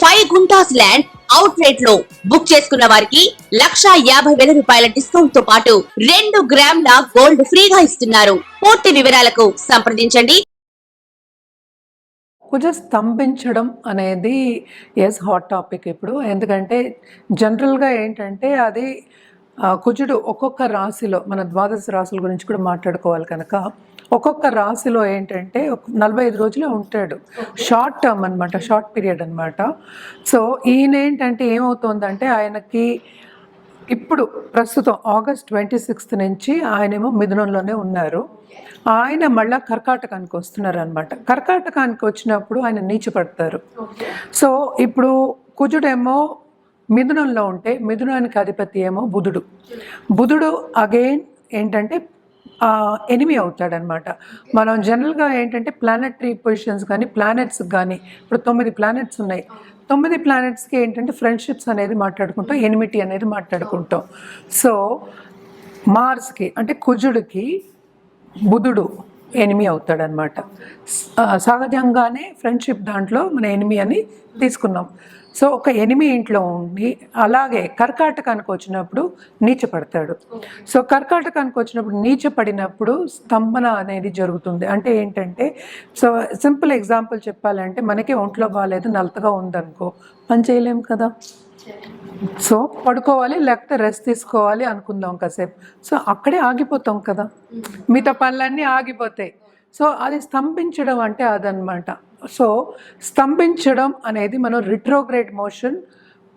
Five guntas land out రేట్లో book చేసుకున్న వారికి లక్షా యాభై వేల రూపాయల డిస్కౌంట్తో పాటు రెండు గ్రాముల గోల్డ్ ఫ్రీగా ఇస్తున్నారు. పూర్తి వివరాలకు సంప్రదించండి. కుజ స్తంభించడం అనేది ఎస్ హాట్ టాపిక్ ఇప్పుడు. ఎందుకంటే జనరల్గా ఏంటంటే అది కుజుడు ఒక్కొక్క రాశిలో మన ద్వాదశ రాశుల గురించి కూడా మాట్లాడుకోవాలి కనుక. ఒక్కొక్క రాశిలో ఏంటంటే ఒక నలభై ఐదు రోజులే ఉంటాడు. షార్ట్ టర్మ్ అనమాట షార్ట్ పీరియడ్ అనమాట సో ఈయన ఏంటంటే ఏమవుతుందంటే ఆయనకి ఇప్పుడు ప్రస్తుతం ఆగస్ట్ ట్వంటీ సిక్స్త్ నుంచి ఆయనేమో మిథునంలోనే ఉన్నారు. ఆయన మళ్ళా కర్కాటకానికి వస్తున్నారు అనమాట కర్కాటకానికి వచ్చినప్పుడు ఆయన నీచపడతారు. సో ఇప్పుడు కుజుడేమో మిథునంలో ఉంటే మిథునానికి అధిపతి ఏమో బుధుడు. బుధుడు అగైన్ ఏంటంటే ఎనిమి అవుతాడనమాట. మనం జనరల్గా ఏంటంటే ప్లానెటరీ పొజిషన్స్ కానీ ప్లానెట్స్ కానీ ఇప్పుడు తొమ్మిది ప్లానెట్స్ ఉన్నాయి. తొమ్మిది ప్లానెట్స్కి ఏంటంటే ఫ్రెండ్షిప్స్ అనేది మాట్లాడుకుంటాం ఎనిమిటీ అనేది మాట్లాడుకుంటాం. సో మార్స్కి అంటే కుజుడికి బుధుడు ఎనిమి అవుతాడనమాట. సహజంగానే ఫ్రెండ్షిప్ దాంట్లో మన ఎనిమి అని తీసుకున్నాం. సో ఒక ఎనిమి ఇంట్లో ఉండి అలాగే కర్కాటకానికి వచ్చినప్పుడు నీచపడతాడు. సో కర్కాటకానికి వచ్చినప్పుడు నీచపడినప్పుడు స్తంభన అనేది జరుగుతుంది. అంటే ఏంటంటే సో సింపుల్ ఎగ్జాంపుల్ చెప్పాలంటే మనకి ఒంట్లో బాగాలేదు నలతగా ఉందనుకో పని చేయలేం కదా? సో పడుకోవాలి లేకపోతే రెస్ట్ తీసుకోవాలి అనుకుందాం కాసేపు. సో అక్కడే ఆగిపోతాం కదా? మిగతా పనులన్నీ ఆగిపోతాయి. సో అది స్తంభించడం అంటే అదనమాట సో స్తంభించడం అనేది మనం retrograde motion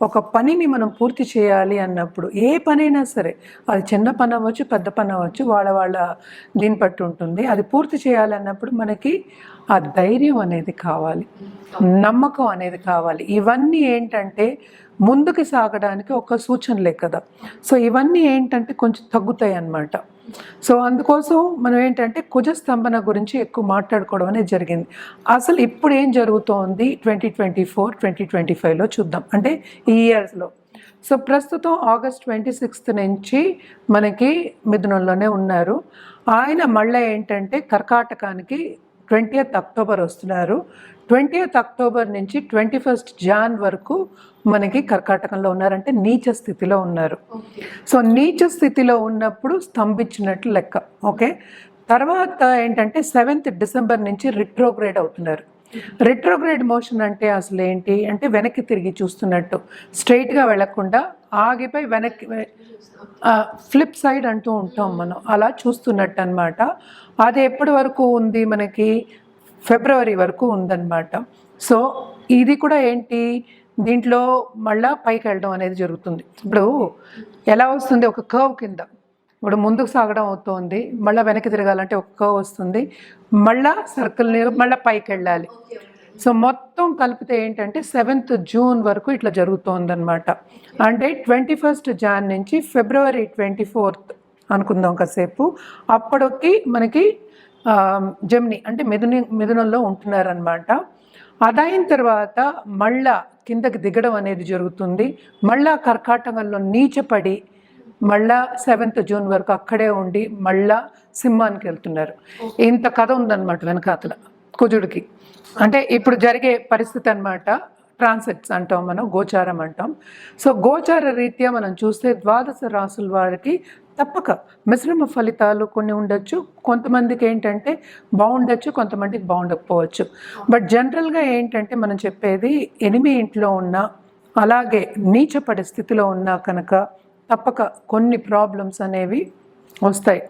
ఒక పనిని మనం పూర్తి చేయాలి అన్నప్పుడు ఏ పనైనా సరే అది చిన్న పని అవ్వచ్చు పెద్ద పని అవ్వచ్చు వాళ్ళ వాళ్ళ దీన్ని బట్టి ఉంటుంది. అది పూర్తి చేయాలన్నప్పుడు మనకి ఆ ధైర్యం అనేది కావాలి. నమ్మకం అనేది కావాలి. ఇవన్నీ ఏంటంటే ముందుకు సాగడానికి ఒక సూచనలే కదా. సో ఇవన్నీ ఏంటంటే కొంచెం తగ్గుతాయి అన్నమాట. సో అందుకోసం మనం ఏంటంటే కుజ స్తంభన గురించి ఎక్కువ మాట్లాడుకోవడం అనేది జరిగింది. అసలు ఇప్పుడు ఏం జరుగుతోంది? Twenty twenty four twenty twenty ఫైవ్లో చూద్దాం. అంటే ఈ ఇయర్స్లో సో ప్రస్తుతం ఆగస్ట్ ట్వంటీ సిక్స్త్ నుంచి మనకి మిథునంలోనే ఉన్నారు. ఆయన మళ్ళీ ఏంటంటే కర్కాటకానికి ట్వంటీ అక్టోబర్ వస్తున్నారు. ట్వంటీయత్ అక్టోబర్ నుంచి ట్వంటీ ఫస్ట్ జాన్ వరకు మనకి కర్కాటకంలో ఉన్నారంటే నీచ స్థితిలో ఉన్నారు. సో నీచ స్థితిలో ఉన్నప్పుడు స్తంభించినట్లు లెక్క ఓకే? తర్వాత ఏంటంటే సెవెంత్ డిసెంబర్ నుంచి రిట్రోగ్రేడ్ అవుతున్నారు. రిట్రోగ్రేడ్ మోషన్ అంటే అసలు ఏంటి? అంటే వెనక్కి తిరిగి చూస్తున్నట్టు. స్ట్రైట్గా వెళ్ళకుండా ఆగిపోయి వెనక్కి ఫ్లిప్ సైడ్ అంటూ ఉంటాం మనం. అలా చూస్తున్నట్టు అనమాట అది ఎప్పటి వరకు ఉంది మనకి? ఫిబ్రవరి వరకు ఉందన్నమాట. సో ఇది కూడా ఏంటి? దీంట్లో మళ్ళా పైకి వెళ్ళడం అనేది జరుగుతుంది. ఇప్పుడు ఎలా వస్తుంది? ఒక కర్వ్ కింద. ఇప్పుడు ముందుకు సాగడం అవుతుంది. మళ్ళీ వెనక్కి తిరగాలంటే ఒక కర్వ్ వస్తుంది. మళ్ళా సర్కిల్ మళ్ళీ పైకి వెళ్ళాలి. సో మొత్తం కలిపితే ఏంటంటే సెవెంత్ జూన్ వరకు ఇట్లా జరుగుతోందనమాట అంటే ట్వంటీ ఫస్ట్ జాన్ నుంచి ఫిబ్రవరి ట్వంటీ ఫోర్త్ అనుకుందాం కాసేపు. అప్పటికి మనకి జమిని అంటే మిథుని మిథునంలో ఉంటున్నారనమాట అదైన తర్వాత మళ్ళా కిందకి దిగడం అనేది జరుగుతుంది. మళ్ళా కర్కాటకంలో నీచపడి మళ్ళా సెవెంత్ జూన్ వరకు అక్కడే ఉండి మళ్ళా సింహానికి వెళ్తున్నారు. ఇంత కథ ఉందన్నమాట వెనకాతల కుజుడికి. అంటే ఇప్పుడు జరిగే పరిస్థితి అన్నమాట. ట్రాన్సిట్స్ అంటాం మనం గోచారం అంటాం. సో గోచార రీత్యా మనం చూస్తే ద్వాదశ రాసుల వారికి తప్పక మిశ్రమ ఫలితాలు కొన్ని ఉండొచ్చు. కొంతమందికి ఏంటంటే బాగుండొచ్చు కొంతమందికి బాగుండకపోవచ్చు. బట్ జనరల్గా ఏంటంటే మనం చెప్పేది ఎనిమి ఇంట్లో ఉన్న అలాగే నీచపడే స్థితిలో ఉన్నా కనుక తప్పక కొన్ని ప్రాబ్లమ్స్ అనేవి వస్తాయి.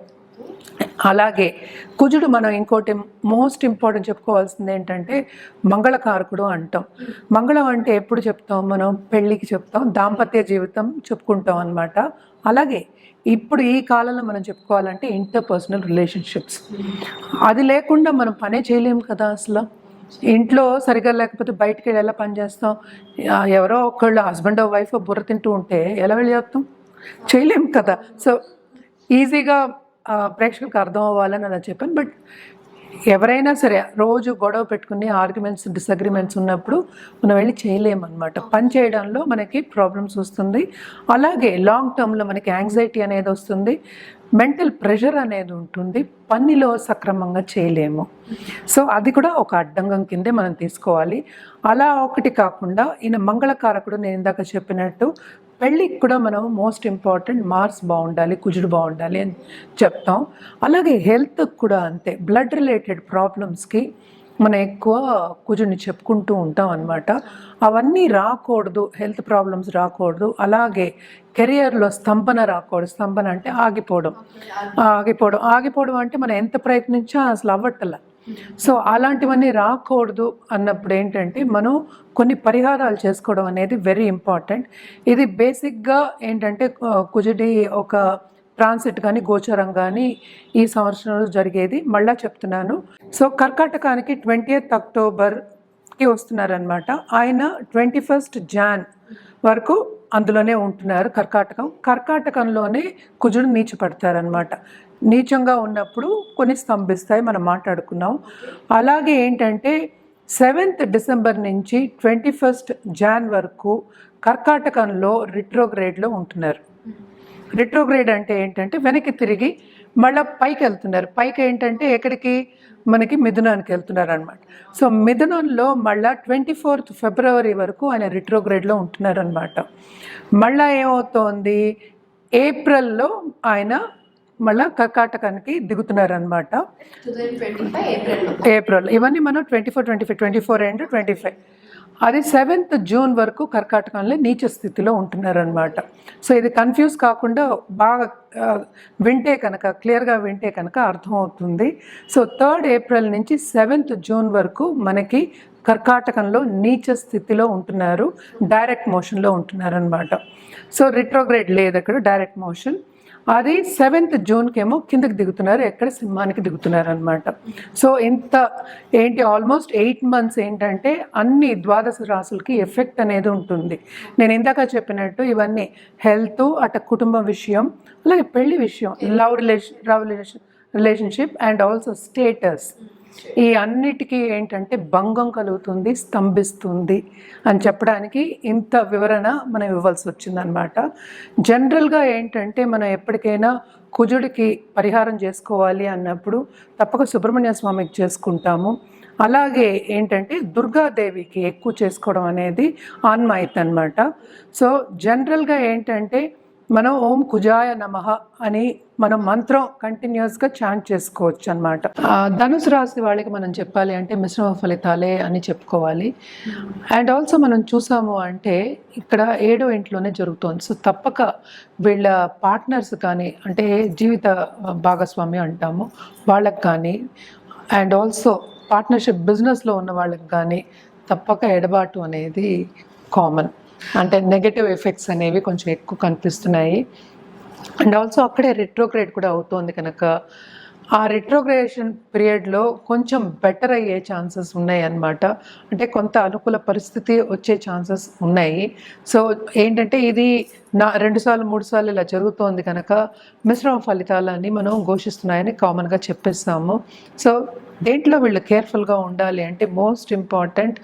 అలాగే కుజుడు మనం ఇంకోటి మోస్ట్ ఇంపార్టెంట్ చెప్పుకోవాల్సింది ఏంటంటే మంగళకారకుడు అంటాం. మంగళం అంటే ఎప్పుడు చెప్తాం మనం? పెళ్ళికి చెప్తాం దాంపత్య జీవితం చెప్పుకుంటాం అనమాట అలాగే ఇప్పుడు ఈ కాలంలో మనం చెప్పుకోవాలంటే ఇంటర్ పర్సనల్ రిలేషన్షిప్స్ అది లేకుండా మనం పనే చేయలేము కదా అసలు. ఇంట్లో సరిగా లేకపోతే బయటికి వెళ్ళి ఎలా పని చేస్తాం? ఎవరో ఒకళ్ళు హస్బెండ్ వైఫ్ బుర్ర తింటూ ఉంటే ఎలా వెళ్ళి చేస్తాం? చేయలేము కదా. సో ఈజీగా ప్రేక్షకులకు అర్థం అవ్వాలని అలా చెప్పాను. బట్ ఎవరైనా సరే రోజు గొడవ పెట్టుకుని ఆర్గ్యుమెంట్స్ డిసగ్రిమెంట్స్ ఉన్నప్పుడు మనం వెళ్ళి చేయలేమన్నమాట. పని చేయడంలో మనకి ప్రాబ్లమ్స్ వస్తుంది. అలాగే లాంగ్ టర్మ్లో మనకి యాంగ్జైటీ అనేది వస్తుంది. మెంటల్ ప్రెషర్ అనేది ఉంటుంది. పనిలో సక్రమంగా చేయలేము. సో అది కూడా ఒక అడ్డంగం కిందే మనం తీసుకోవాలి. అలా ఒకటి కాకుండా ఈయన మంగళకారకుడు నేను ఇందాక చెప్పినట్టు పెళ్ళికి కూడా మనం మోస్ట్ ఇంపార్టెంట్ మార్క్స్ బాగుండాలి కుజుడు బాగుండాలి అని చెప్తాం. అలాగే హెల్త్కి కూడా అంతే. బ్లడ్ రిలేటెడ్ ప్రాబ్లమ్స్కి మనం ఎక్కువ కుజుడిని చెప్పుకుంటూ ఉంటాం అనమాట అవన్నీ రాకూడదు హెల్త్ ప్రాబ్లమ్స్ రాకూడదు. అలాగే కెరియర్లో స్తంభన రాకూడదు. స్తంభన అంటే ఆగిపోవడం. ఆగిపోవడం. ఆగిపోవడం. అంటే మనం ఎంత ప్రయత్నించా అసలు అవ్వట్ల. సో అలాంటివన్నీ రాకూడదు అన్నప్పుడు ఏంటంటే మనం కొన్ని పరిహారాలు చేసుకోవడం అనేది వెరీ ఇంపార్టెంట్. ఇది బేసిక్గా ఏంటంటే కుజుడి ఒక ట్రాన్సిట్ కానీ గోచరం కానీ ఈ సంవత్సరంలో జరిగేది మళ్ళా చెప్తున్నాను. సో కర్కాటకానికి ట్వంటీ అక్టోబర్కి వస్తున్నారనమాట ఆయన ట్వంటీ ఫస్ట్ జాన్ వరకు అందులోనే ఉంటున్నారు కర్కాటకం. కర్కాటకంలోనే కుజుడు నీచపడతారనమాట నీచంగా ఉన్నప్పుడు కొన్ని స్తంభిస్తాయి మనం మాట్లాడుకున్నాం. అలాగే ఏంటంటే సెవెంత్ డిసెంబర్ నుంచి ట్వంటీ ఫస్ట్ జాన్ వరకు కర్కాటకంలో రిట్రోగ్రేడ్లో ఉంటున్నారు. రిట్రోగ్రేడ్ అంటే ఏంటంటే వెనక్కి తిరిగి మళ్ళీ పైకి వెళ్తున్నారు. పైకి ఏంటంటే ఎక్కడికి? మనకి మిథునానికి వెళ్తున్నారు అనమాట సో మిథునంలో మళ్ళా ట్వంటీ ఫోర్త్ ఫిబ్రవరి వరకు ఆయన రిట్రోగ్రేడ్లో ఉంటున్నారనమాట మళ్ళీ మళ్ళా ఏమవుతోంది? ఏప్రిల్లో ఆయన మళ్ళా కర్కాటకానికి దిగుతున్నారనమాట ఏప్రిల్. ఇవన్నీ మనం twenty four twenty five twenty four and twenty five. అది సెవెంత్ జూన్ వరకు కర్కాటకంలో నీచ స్థితిలో ఉంటున్నారనమాట సో ఇది కన్ఫ్యూజ్ కాకుండా బాగా వింటే కనుక క్లియర్గా వింటే కనుక అర్థమవుతుంది. సో థర్డ్ ఏప్రిల్ నుంచి సెవెంత్ జూన్ వరకు మనకి కర్కాటకంలో నీచ స్థితిలో ఉంటున్నారు డైరెక్ట్ మోషన్లో ఉంటున్నారనమాట సో రిట్రోగ్రేడ్ లేదు అక్కడ డైరెక్ట్ మోషన్. అది సెవెంత్ జూన్కి ఏమో కిందకి దిగుతున్నారు ఎక్కడ సింహానికి దిగుతున్నారు అనమాట సో ఇంత ఏంటి ఆల్మోస్ట్ ఎయిట్ మంత్స్ ఏంటంటే అన్ని ద్వాదశ రాసులకి ఎఫెక్ట్ అనేది ఉంటుంది. నేను ఇందాక చెప్పినట్టు ఇవన్నీ హెల్త్ అట కుటుంబ విషయం అలాగే పెళ్ళి విషయం love relation love relation relationship and also status. ఈ అన్నిటికీ ఏంటంటే భంగం కలుగుతుంది స్తంభిస్తుంది అని చెప్పడానికి ఇంత వివరణ మనం ఇవ్వాల్సి వచ్చిందనమాట జనరల్గా ఏంటంటే మనం ఎప్పటికైనా కుజుడికి పరిహారం చేసుకోవాలి అన్నప్పుడు తప్పక సుబ్రహ్మణ్య స్వామికి చేసుకుంటాము. అలాగే ఏంటంటే దుర్గాదేవికి ఎక్కువ చేసుకోవడం అనేది ఆన్మాయిత్ అనమాట సో జనరల్గా ఏంటంటే మనం ఓం కుజాయ నమః అని మనం మంత్రం కంటిన్యూస్గా చాంట్ చేసుకోవచ్చు అనమాట ధనుసు రాశి వాళ్ళకి మనం చెప్పాలి అంటే మిశ్రమ ఫలితాలే అని చెప్పుకోవాలి. అండ్ ఆల్సో మనం చూసాము అంటే ఇక్కడ ఏడో ఇంట్లోనే జరుగుతోంది. సో తప్పక వీళ్ళ పార్ట్నర్స్ కానీ అంటే జీవిత భాగస్వామి అంటాము వాళ్ళకి కానీ అండ్ ఆల్సో పార్ట్నర్షిప్ బిజినెస్లో ఉన్న వాళ్ళకి కానీ తప్పక ఎడబాటు అనేది కామన్ అంటే నెగటివ్ ఎఫెక్ట్స్ అనేవి కొంచెం ఎక్కువ కనిపిస్తున్నాయి. అండ్ ఆల్సో అక్కడే రెట్రోగ్రేడ్ కూడా అవుతోంది కనుక. ఆ రిట్రోగ్రేషన్ పీరియడ్లో కొంచెం బెటర్ అయ్యే ఛాన్సెస్ ఉన్నాయి అన్నమాట అంటే కొంత అనుకూల పరిస్థితి వచ్చే ఛాన్సెస్ ఉన్నాయి. సో ఏంటంటే ఇది నా రెండు సార్లు మూడు సార్లు ఇలా జరుగుతోంది కనుక మిశ్రమ ఫలితాలని మనం ఘోషిస్తున్నాయని కామన్గా చెప్పేస్తాము. సో దేంట్లో వీళ్ళు కేర్ఫుల్గా ఉండాలి అంటే మోస్ట్ ఇంపార్టెంట్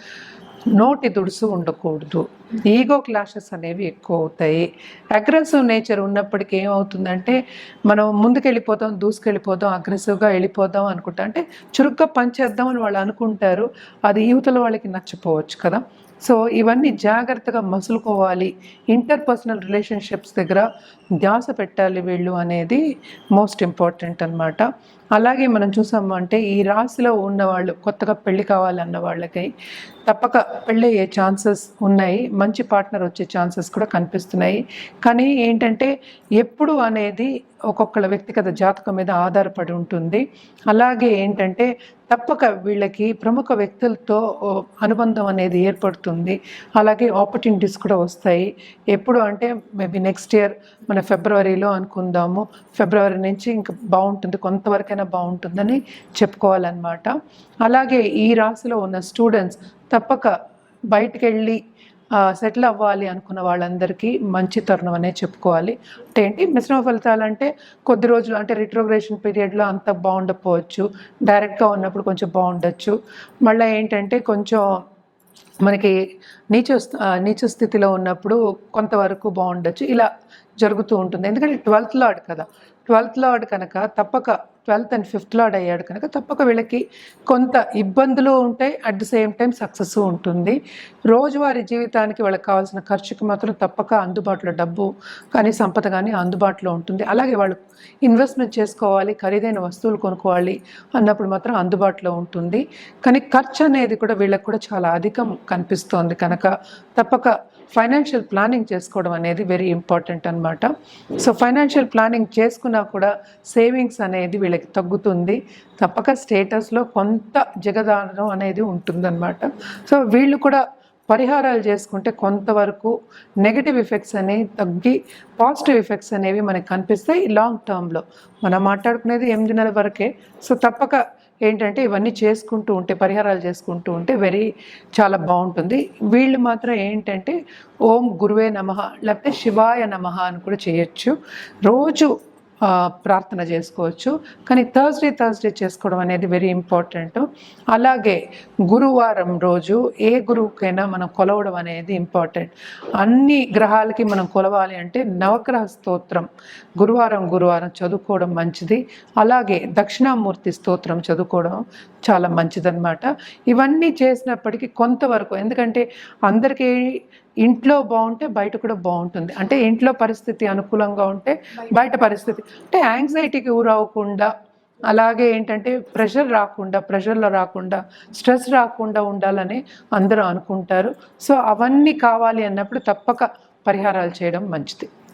నోటి దుడుసు ఉండకూడదు. ఈగో క్లాషెస్ అనేవి ఎక్కువ అవుతాయి అగ్రెసివ్ నేచర్ ఉన్నప్పటికీ ఏమవుతుందంటే మనం ముందుకెళ్ళిపోతాం దూసుకెళ్ళిపోదాం అగ్రెసివ్గా వెళ్ళిపోదాం అనుకుంటా. అంటే చురుగ్గా పనిచేద్దామని వాళ్ళు అనుకుంటారు. అది యువతల వాళ్ళకి నచ్చపోవచ్చు కదా. సో ఇవన్నీ జాగ్రత్తగా మసులుకోవాలి. ఇంటర్పర్సనల్ రిలేషన్షిప్స్ దగ్గర ధ్యాస పెట్టాలి వీళ్ళు అనేది మోస్ట్ ఇంపార్టెంట్ అనమాట అలాగే మనం చూసాము అంటే ఈ రాశిలో ఉన్న వాళ్ళు కొత్తగా పెళ్ళి కావాలన్న వాళ్ళకి తప్పక పెళ్ళి అయ్యే ఛాన్సెస్ ఉన్నాయి. మంచి పార్ట్నర్ వచ్చే ఛాన్సెస్ కూడా కనిపిస్తున్నాయి. కానీ ఏంటంటే ఎప్పుడు అనేది ఒక్కొక్కళ్ళ వ్యక్తిగత జాతకం మీద ఆధారపడి ఉంటుంది. అలాగే ఏంటంటే తప్పక వీళ్ళకి ప్రముఖ వ్యక్తులతో అనుబంధం అనేది ఏర్పడుతుంది. అలాగే ఆపర్చునిటీస్ కూడా వస్తాయి. ఎప్పుడు అంటే మేబీ నెక్స్ట్ ఇయర్ మన ఫిబ్రవరిలో అనుకుందాము. ఫిబ్రవరి నుంచి ఇంకా బాగుంటుంది. కొంతవరకైనా బాగుంటుందని చెప్పుకోవాలన్నమాట. అలాగే ఈ రాశిలో ఉన్న స్టూడెంట్స్ తప్పక బయటికి వెళ్ళి సెటిల్ అవ్వాలి అనుకున్న వాళ్ళందరికీ మంచి తరుణం అనే చెప్పుకోవాలి. అంటే ఏంటి? మిశ్రమ ఫలితాలు అంటే కొద్ది రోజులు అంటే రిట్రోగ్రేషన్ పీరియడ్లో అంత బాగుండకపోవచ్చు. డైరెక్ట్గా ఉన్నప్పుడు కొంచెం బాగుండొచ్చు. మళ్ళీ ఏంటంటే కొంచెం మనకి నీచ నీచ స్థితిలో ఉన్నప్పుడు కొంతవరకు బాగుండొచ్చు. ఇలా జరుగుతూ ఉంటుంది. ఎందుకంటే ట్వెల్త్ లార్డ్ కదా. ట్వెల్త్ లార్డ్ కనుక తప్పక ట్వెల్త్ అండ్ ఫిఫ్త్ లార్డ్ అయ్యాడు కనుక తప్పక వీళ్ళకి కొంత ఇబ్బందులు ఉంటాయి at the same time success ఉంటుంది. రోజువారీ జీవితానికి వాళ్ళకి కావాల్సిన ఖర్చుకి మాత్రం తప్పక అందుబాటులో డబ్బు కానీ సంపద కానీ అందుబాటులో ఉంటుంది. అలాగే వాళ్ళు ఇన్వెస్ట్మెంట్ చేసుకోవాలి ఖరీదైన వస్తువులు కొనుక్కోవాలి అన్నప్పుడు మాత్రం అందుబాటులో ఉంటుంది. కానీ ఖర్చు అనేది కూడా వీళ్ళకి కూడా చాలా అధికం కనిపిస్తోంది కనుక తప్పక ఫైనాన్షియల్ ప్లానింగ్ చేసుకోవడం అనేది వెరీ ఇంపార్టెంట్ అనమాట సో ఫైనాన్షియల్ ప్లానింగ్ చేసుకున్నా కూడా సేవింగ్స్ అనేది వీళ్ళకి తగ్గుతుంది. తప్పక స్టేటస్లో కొంత జగదానం అనేది ఉంటుందన్నమాట. సో వీళ్ళు కూడా పరిహారాలు చేసుకుంటే కొంతవరకు నెగటివ్ ఎఫెక్ట్స్ అనేవి తగ్గి పాజిటివ్ ఎఫెక్ట్స్ అనేవి మనకి కనిపిస్తాయి లాంగ్ టర్మ్లో. మనం మాట్లాడుకునేది ఎనిమిది నెలల వరకే. సో తప్పక ఏంటంటే ఇవన్నీ చేసుకుంటూ ఉంటే పరిహారాలు చేసుకుంటూ ఉంటే వెరీ చాలా బాగుంటుంది. వీళ్ళు మాత్రం ఏంటంటే ఓం గురువే నమ లేకపోతే శివాయ నమ అని కూడా చేయొచ్చు. రోజు ప్రార్థన చేసుకోవచ్చు. కానీ థర్స్డే థర్స్డే చేసుకోవడం అనేది వెరీ ఇంపార్టెంట్ అలాగే గురువారం రోజు ఏ గురువుకైనా మనం కొలవడం అనేది ఇంపార్టెంట్ అన్ని గ్రహాలకి మనం కొలవాలి అంటే నవగ్రహ స్తోత్రం. గురువారం గురువారం చదువుకోవడం మంచిది. అలాగే దక్షిణామూర్తి స్తోత్రం చదువుకోవడం చాలా మంచిదన్నమాట. ఇవన్నీ చేసినప్పటికీ కొంతవరకు ఎందుకంటే అందరికీ ఇంట్లో బాగుంటే బయట కూడా బాగుంటుంది. అంటే ఇంట్లో పరిస్థితి అనుకూలంగా ఉంటే బయట పరిస్థితి. అంటే యాంగ్జైటీకి ఊరవ్వకుండా అలాగే ఏంటంటే ప్రెషర్ రాకుండా ప్రెషర్లో రాకుండా స్ట్రెస్ రాకుండా ఉండాలని అందరూ అనుకుంటారు. సో అవన్నీ కావాలి అన్నప్పుడు తప్పక పరిహారాలు చేయడం మంచిది.